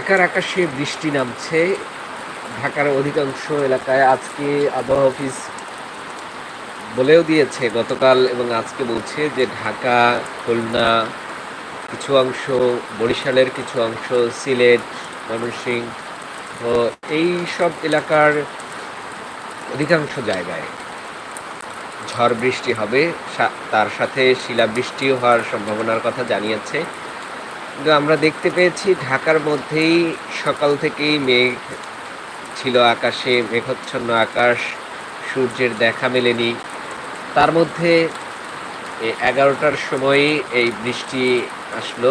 ঢাকার আকাশে বৃষ্টি নামছে। ঢাকার অধিকাংশ এলাকায় আজকে আবহাওয়া অফিস বলেও দিয়েছে গতকাল এবং আজকে বলছে যে ঢাকা, খুলনা, কিছু অংশ, বরিশালের কিছু অংশ, সিলেট, ময়মনসিংহ ও এই সব এলাকার অধিকাংশ জায়গায় ঝড় বৃষ্টি হবে। তার সাথে শিলাবৃষ্টিও হওয়ার সম্ভাবনার কথা জানিয়েছে। কিন্তু আমরা দেখতে পেয়েছি ঢাকার মধ্যেই সকাল থেকেই মেঘ ছিল আকাশে, মেঘচ্ছন্ন আকাশ, সূর্যের দেখা মেলেনি। তার মধ্যে এগারোটার সময় এই বৃষ্টি আসলো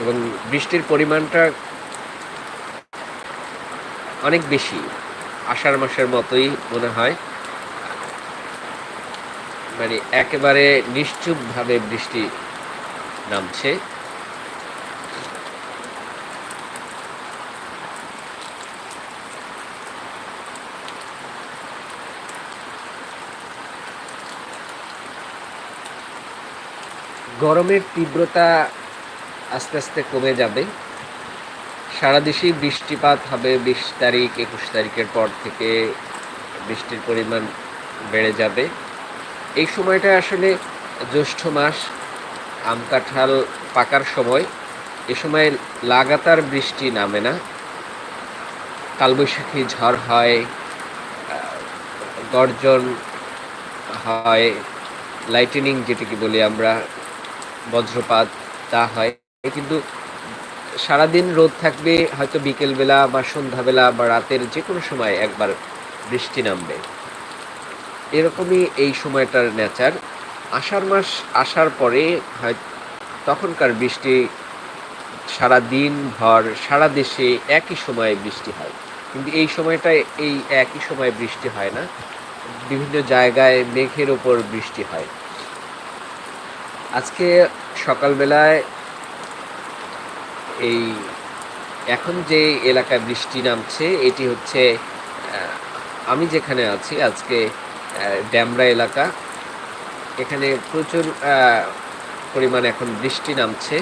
এবং বৃষ্টির পরিমাণটা অনেক বেশি, আষাঢ় মাসের মতোই মনে হয়। মানে একেবারে নিশ্চুপভাবে বৃষ্টি নামছে। গরমের তীব্রতা আস্তে আস্তে কমে যাবে। সারা দেশেই বৃষ্টিপাত হবে বিশ তারিখ, একুশ তারিখের পর থেকে বৃষ্টির পরিমাণ বেড়ে যাবে। এই সময়টা আসলে জ্যৈষ্ঠ মাস আম কাঁঠাল পাকার সময় এ সময় লাগাতার বৃষ্টি নামে না। কালবৈশাখী ঝড় হয়, গর্জন হয় লাইটেনিং যেটিকে বলি আমরা, বজ্রপাত তা হয়। কিন্তু সারাদিন রোদ থাকবে, হয়তো বিকেলবেলা বা সন্ধ্যাবেলা বা রাতের যে কোনো সময় একবার বৃষ্টি নামবে। এরকমই এই সময়টার নেচার আষাঢ় মাস আসার পরে হয়, তখনকার বৃষ্টি সারা দিন ভর, সারা দেশে একই সময়ে বৃষ্টি হয়। কিন্তু এই সময়টায় এই একই সময়ে বৃষ্টি হয় না। বিভিন্ন জায়গায় মেঘের ওপর বৃষ্টি হয়। আজকে সকালবেলায় এই এখন যে এলাকায় বৃষ্টি নামছে, এটি হচ্ছে আমি যেখানে আছি, আজকে ড্যামরা এলাকা। এখানে প্রচুর পরিমাণ এখন বৃষ্টি নামছে।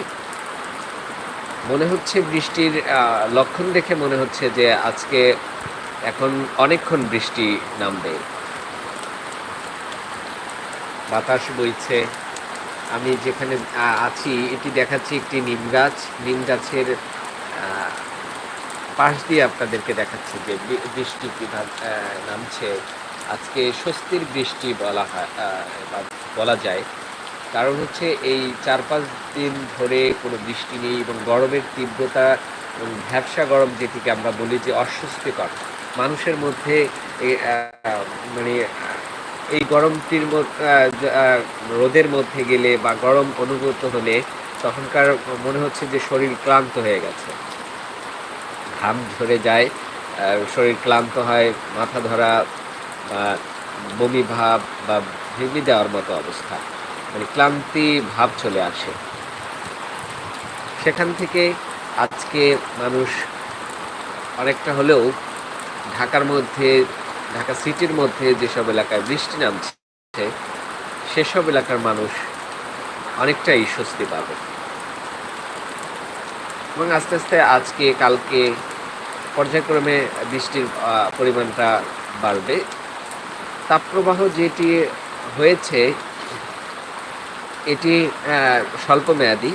মনে হচ্ছে বৃষ্টির লক্ষণ দেখে মনে হচ্ছে যে আজকে এখন অনেকক্ষণ বৃষ্টি নামবে। বাতাস বইছে। আমি যেখানে আছি এটি দেখাচ্ছি একটি নিম গাছ। নিম গাছের পাশ দিয়ে আপনাদেরকে দেখাচ্ছি যে বৃষ্টি আহ, নামছে। আজকে স্বস্তির বৃষ্টি বলা হয় বলা যায়। কারণ হচ্ছে এই চার পাঁচ দিন ধরে কোনো বৃষ্টি নেই এবং গরমের তীব্রতা এবং ভ্যাবসা গরম যেটিকে আমরা বলি যে অস্বস্তিকর। মানুষের মধ্যে মানে এই গরমটির রোদের মধ্যে গেলে বা গরম অনুভূত হলে তখনকার মনে হচ্ছে যে শরীর ক্লান্ত হয়ে গেছে। ঘাম ঝরে যায় শরীর ক্লান্ত হয়, মাথা ধরা বা বমি ভাব বা ভেঙে দেওয়ার মতো অবস্থা। মানে ক্লান্তি ভাব চলে আসে। সেখান থেকে আজকে মানুষ অনেকটা হলেও ঢাকার মধ্যে, ঢাকা সিটির মধ্যে যেসব এলাকায় বৃষ্টি নামছে, সেসব এলাকার মানুষ অনেকটাই স্বস্তি পাবে। এবং আস্তে আস্তে আজকে, কালকে পর্যায়ক্রমে বৃষ্টির পরিমাণটা বাড়বে। তাপপ্রবাহ যেটি হয়েছে, এটি স্বল্পমেয়াদী।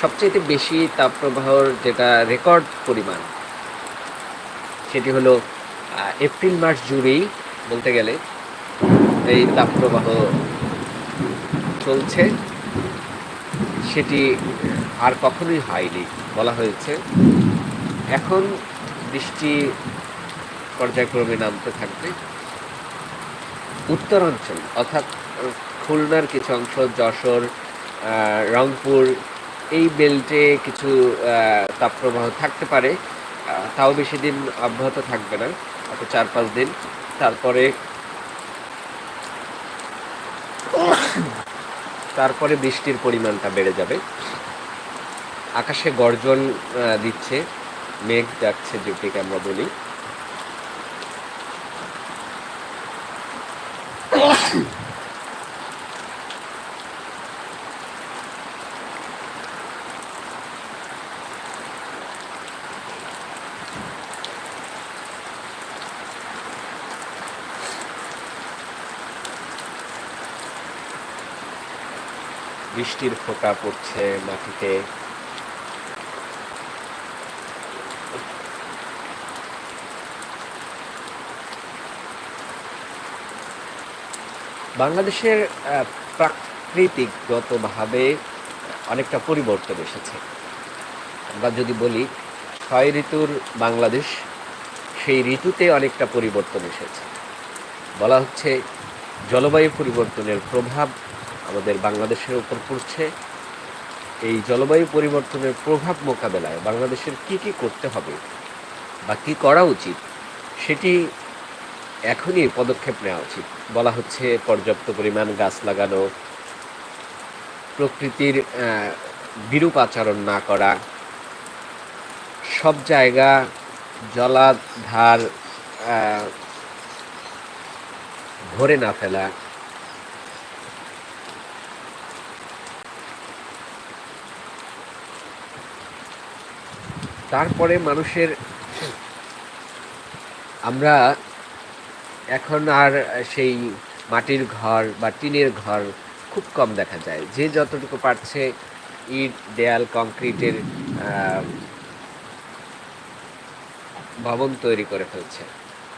সবচেয়ে বেশি তাপপ্রবাহর যেটা রেকর্ড পরিমাণ, সেটি হলো এপ্রিল মাস জুড়েই বলতে গেলে এই তাপপ্রবাহ চলছে। সেটি আর কখনোই হয়নি, বলা হয়েছে। এখন বৃষ্টি পর্যায়ক্রমে নামতে থাকবে। উত্তরাঞ্চল, অর্থাৎ খুলনার কিছু অংশ, যশোর রংপুর, এই বেল্টে কিছু তাপপ্রবাহ থাকতে পারে। তাও বেশি দিন অব্যাহত থাকবে না হয়তো চার পাঁচ দিন। তারপরে তারপরে বৃষ্টির পরিমাণটা বেড়ে যাবে। আকাশে গর্জন দিচ্ছে, মেঘ যাচ্ছে, যেটিকে আমরা বলি। বৃষ্টির ফোঁটা পড়ছে মাটিতে। বাংলাদেশের প্রাকৃতিকগতভাবে অনেকটা পরিবর্তন এসেছে। আমরা যদি বলি, ছয় ঋতুর বাংলাদেশ, সেই ঋতুতে অনেকটা পরিবর্তন এসেছে। বলা হচ্ছে, জলবায়ু পরিবর্তনের প্রভাব আমাদের বাংলাদেশের উপর পড়ছে। এই জলবায়ু পরিবর্তনের প্রভাব মোকাবেলায় বাংলাদেশের কি কি করতে হবে বা কি করা উচিত, সেটি এখনই পদক্ষেপ নেওয়া উচিত। বলা হচ্ছে পর্যাপ্ত পরিমাণ গাছ লাগানো, প্রকৃতির বিরূপ আচরণ না করা, সব জায়গা জলাধার ভরে না ফেলা তারপরে মানুষের আমরা এখন আর সেই মাটির ঘর বা টিনের ঘর খুব কম দেখা যায়। যে যতটুকু পারছে ইট, দেয়াল, কংক্রিটের ভবন তৈরি করে ফেলছে।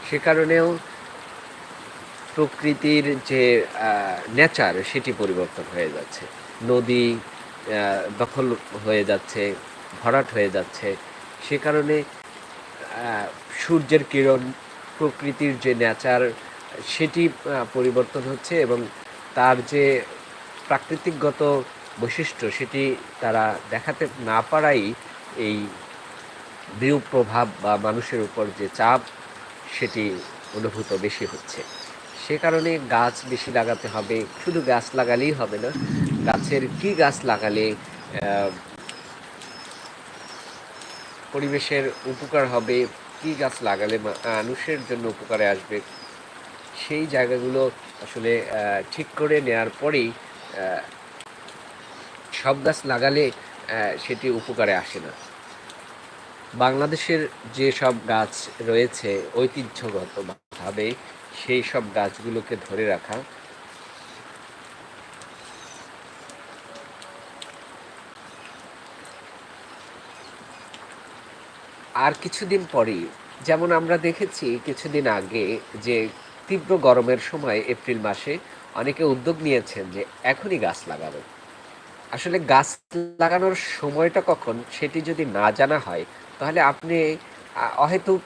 সে কারণেও প্রকৃতির যে নেচার সেটি পরিবর্তন হয়ে যাচ্ছে। নদী দখল হয়ে যাচ্ছে, ভরাট হয়ে যাচ্ছে। সে কারণে সূর্যের কিরণ, প্রকৃতির যে নেচার সেটি পরিবর্তন হচ্ছে এবং তার যে প্রাকৃতিকগত বৈশিষ্ট্য, সেটি তারা দেখাতে না পারাই এই বিরূপ প্রভাব বা মানুষের উপর যে চাপ, সেটি অনুভূত বেশি হচ্ছে। সে কারণে গাছ বেশি লাগাতে হবে। শুধু গাছ লাগালেই হবে না, গাছের কি গাছ লাগালে পরিবেশের উপকার হবে, কি গাছ লাগালে মানুষের জন্য উপকারে আসবে, সেই জায়গাগুলো আসলে ঠিক করে নেওয়ার পরেই সব গাছ লাগালে সেটি উপকারে আসে না। বাংলাদেশের যে সব গাছ রয়েছে, ঐতিহ্যগতভাবে সেই সব গাছগুলোকে ধরে রাখা আর কিছুদিন পরেই, যেমন আমরা দেখেছি কিছুদিন আগে যে তীব্র গরমের সময় এপ্রিল মাসে অনেকে উদ্যোগ নিয়েছেন যে এখনই গাছ লাগানো আসলে গাছ লাগানোর সময়টা কখন সেটি যদি না জানা হয়, তাহলে আপনি অহেতুক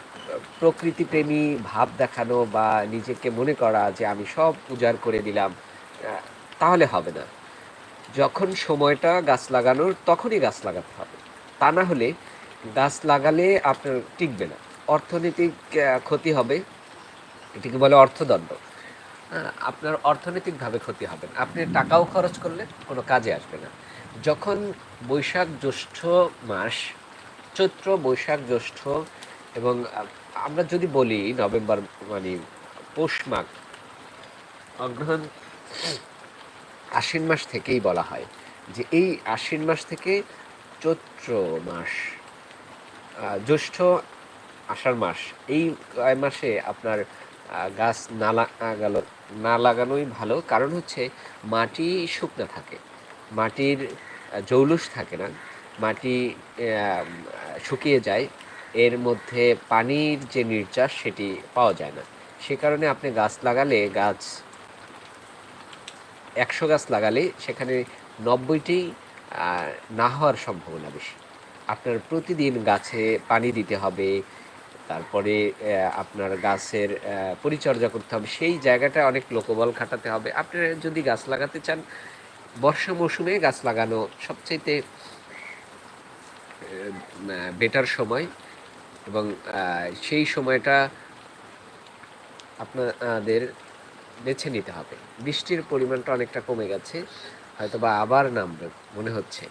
প্রকৃতিপ্রেমী ভাব দেখানো বা নিজেকে মনে করা যে আমি সব উজাড় করে দিলাম তাহলে হবে না। যখন সময়টা গাছ লাগানোর, তখনই গাছ লাগাতে হবে। তা না হলে গাছ লাগালে আপনার টিকবে না। অর্থনৈতিক ক্ষতি হবে। এটিকে বলে অর্থদণ্ড। আপনার অর্থনৈতিকভাবে ক্ষতি হবে না। আপনি টাকাও খরচ করলে কোনো কাজে আসবে না। যখন বৈশাখ জ্যৈষ্ঠ মাস, চৈত্র, বৈশাখ জ্যৈষ্ঠ এবং আমরা যদি বলি নভেম্বর মানে পৌষ মাঘ অগ্রহণ আশ্বিন মাস থেকেই বলা হয় যে এই আশ্বিন মাস থেকে চৈত্র মাস জ্যৈষ্ঠ আষাঢ় মাস, এই কয় মাসে আপনার গাছ না লাগাল না লাগানোই ভালো। কারণ হচ্ছে মাটি শুকনো থাকে, মাটির জৌলুস থাকে না, মাটি শুকিয়ে যায়, এর মধ্যে পানির যে নির্যাস সেটি পাওয়া যায় না। সে কারণে আপনি গাছ লাগালে গাছ, একশো গাছ লাগালে সেখানে নব্বইটি না হওয়ার সম্ভাবনা বেশি। আপনার প্রতিদিন গাছে পানি দিতে হবে, তারপরে আপনার গাছের পরিচর্যা করতে হবে, সেই জায়গাটা অনেক লোকবল খাটাতে হবে। আপনি যদি গাছ লাগাতে চান, বর্ষা মৌসুমে গাছ লাগানো সবচাইতে বেটার সময় এবং সেই সময়টা আপনাদের বেছে নিতে হবে। বৃষ্টির পরিমাণটা অনেকটা কমে গেছে হয়তো বা আবার নামবে, মনে হচ্ছে।